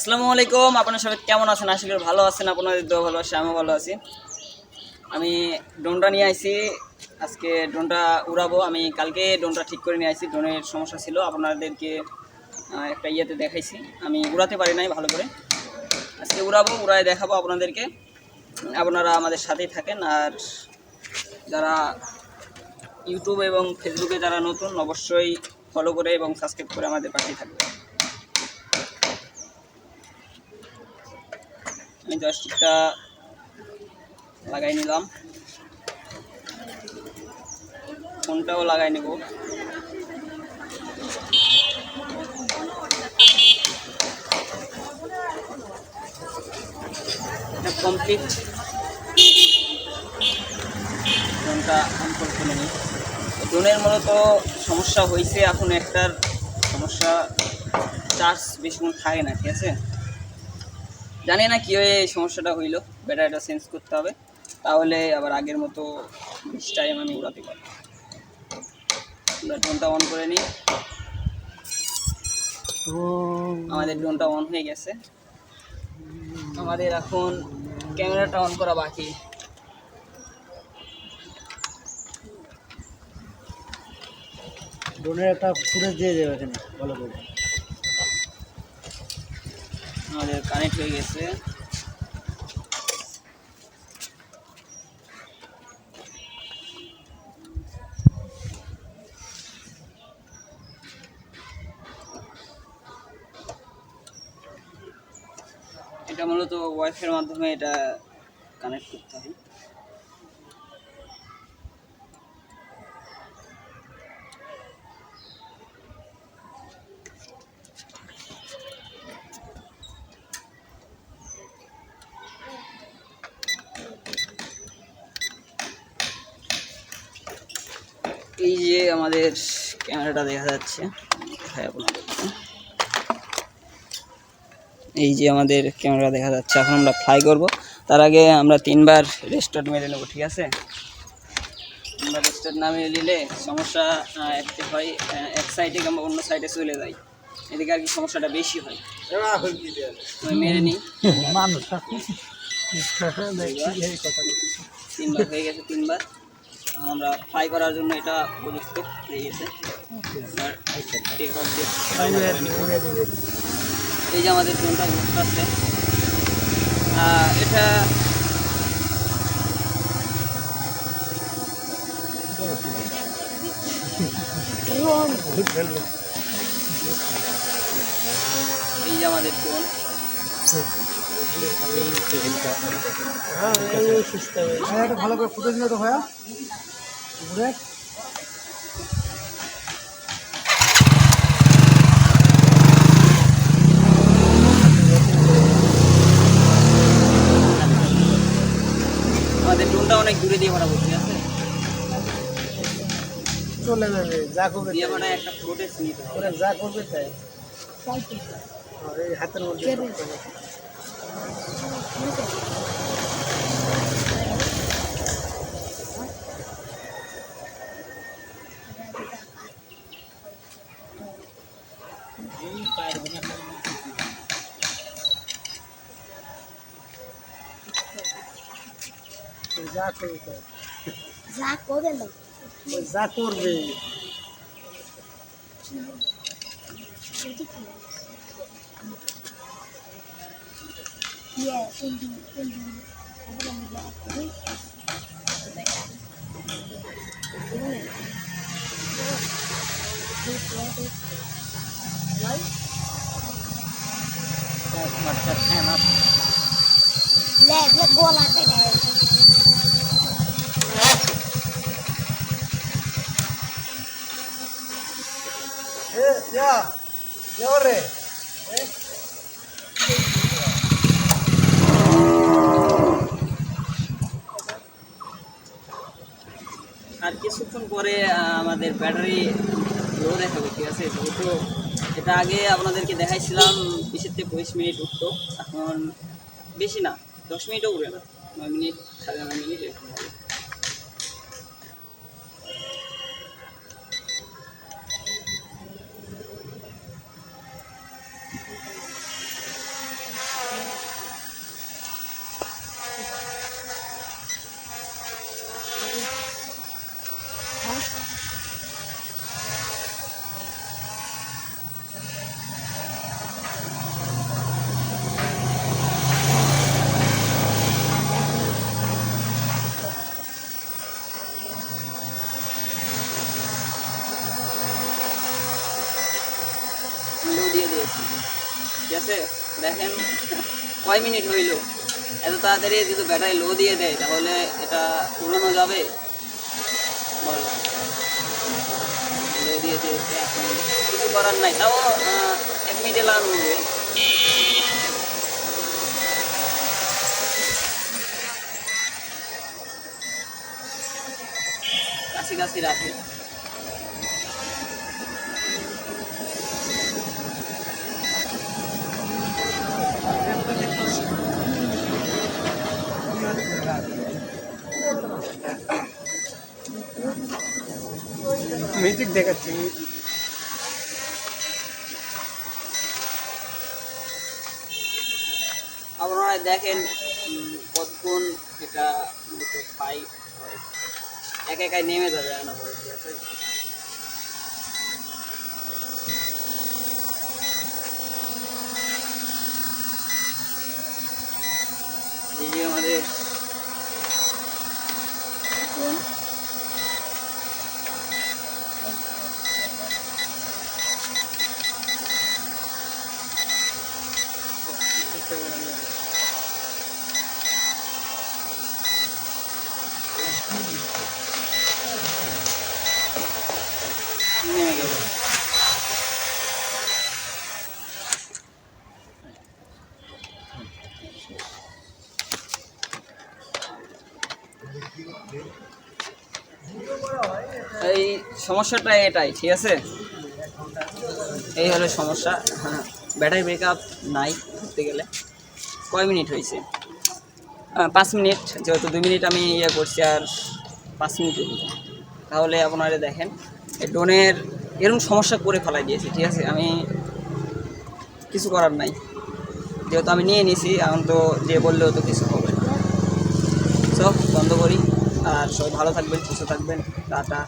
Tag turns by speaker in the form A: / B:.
A: আসসালামু আলাইকুম, আপনার সবাই কেমন আছেন? আসলে ভালো আছেন, আপনাদের দোয়া ভালো আছে, আমিও ভালো আছি। আমি ড্রোনটা নিয়ে আইছি, আজকে ড্রোনটা উড়াবো। আমি কালকে ড্রোনটা ঠিক করে নিয়ে আইছি ড্রোনের সমস্যা ছিল, আপনাদেরকে একটা ইয়েতে দেখাইছি। আমি উড়াতে পারি নাই ভালো করে। আজকে উড়াবো, উড়ায় দেখাবো আপনাদেরকে। আপনারা আমাদের সাথেই থাকেন, আর যারা ইউটিউব এবং ফেসবুকে যারা নতুন, অবশ্যই ফলো করে এবং সাবস্ক্রাইব করে আমাদের পাশেই থাকবে আমি জয়স্টিকটা লাগাই নিলাম। ফোনটাও লাগাই নেব। কমপ্লিট ফোনটা অন করে ফেলে ড্রোনের মূলত সমস্যা হয়েছে এখন একটার সমস্যা চার্জ বেশিক্ষণ থাকে না, ঠিক আছে? জানি না কী হয়ে এই সমস্যাটা হইল ব্যাটারিটা চেঞ্জ করতে হবে। তাহলে আবার আগের মতো বিশ টাইম আমি উড়াতে পারব। আমরা ড্রোনটা অন করে নিই। আমাদের ড্রোনটা অন হয়ে গেছে। আমাদের এখন ক্যামেরাটা অন করা বাকি।
B: ড্রোনের একটা ফুটেজ দিয়ে দেবে এখানে ভালো করে।
A: আমাদের কানেক্ট হয়ে গেছে। এটা মূলত ওয়াইফাইয়ের মাধ্যমে এটা কানেক্ট করতে হয়। এই যে আমাদের ক্যামেরাটা দেখা যাচ্ছে। এই যে আমাদের ক্যামেরা দেখা যাচ্ছে। এখন আমরা ফ্লাই করব। তার আগে আমরা তিনবার রেস্টার্ট মেরে নেব ঠিক আছে? আমরা রেস্টার্ট না মেরে নিলে সমস্যা একটি হয় এক সাইডে কিংবা অন্য সাইডে চলে যায়। এদিকে আর কি সমস্যাটা বেশি হয়। মেরে নিই। তিনবার হয়ে গেছে তিনবার। আমরা ফ্লাই করার জন্য এটা উপযুক্ত হয়ে গেছে। এই যে আমাদের ড্রোনটা ঘুরতেছে এটা এই যে আমাদের
B: একটা ভালো করে ফুটেজ নিয়ে তো ভাইয়া? ঘুরে।
A: আমাদের ড্রোনটা অনেক দূরে দিয়ে ভরা ঠিক আছে?
B: চলে যাবে যা করবে
A: দিয়ে
B: তাই।
A: একটা ফুটেজ নিতে হবে।
B: ওরা যা করবে তাই। হাতের মধ্যে যা করবে তাই।
C: যা করবে না
B: ওই যা করবে
C: iya kunjung kunjung aku
B: lagi banget ini
C: ini ले ले गोल
B: आते हैं ए या
A: या रे পরে আমাদের ব্যাটারি লো দেখাবে ঠিক আছে, যেহেতু এটা আগে আপনাদেরকে দেখাইছিলাম বিশের থেকে পঁচিশ মিনিট উঠতো, এখন বেশি না, দশ মিনিটও উঠে না, নয় মিনিট, সাড়ে নয় মিনিট এরকম আছে। দেখেন, কয় মিনিট হইল? এত তাড়াতাড়ি যদি ব্যাটারি লো দিয়ে দেয়, তাহলে এটা উড়ানো যাবে? বলো। লো দিয়ে দিয়েছে এখন। কিছু করার নাই, তাও এক মিনিটে লাগানো হবে। কাছাকাছি রাখে।
B: মিউজিক দেখাচ্ছি।
A: আপনারা দেখেন কতক্ষণ এটা পাই হয়। এক একাই নেমে যাবে আনা পরে ঠিক আছে এই যে আমাদের নেমে গেল এই সমস্যাটা এটাই, ঠিক আছে? এই হলো সমস্যা। হ্যাঁ ব্যাটারি ব্যাকআপ নাই ধরতে গেলে। কয় মিনিট হয়েছে? পাঁচ মিনিট, যেহেতু দুই মিনিট আমি ইয়ে করছি আর পাঁচ মিনিট তাহলে আপনারা দেখেন ড্রোনের এরকম সমস্যা করে ফেলাই দিয়েছে, ঠিক আছে? আমি কিছু করার নাই। যেহেতু আমি নিয়ে নিছি, এখন তো যে বললেও তো কিছু হবে সব বন্ধ করি। আর সবাই ভালো থাকবেন, সুস্থ থাকবেন। টাটা।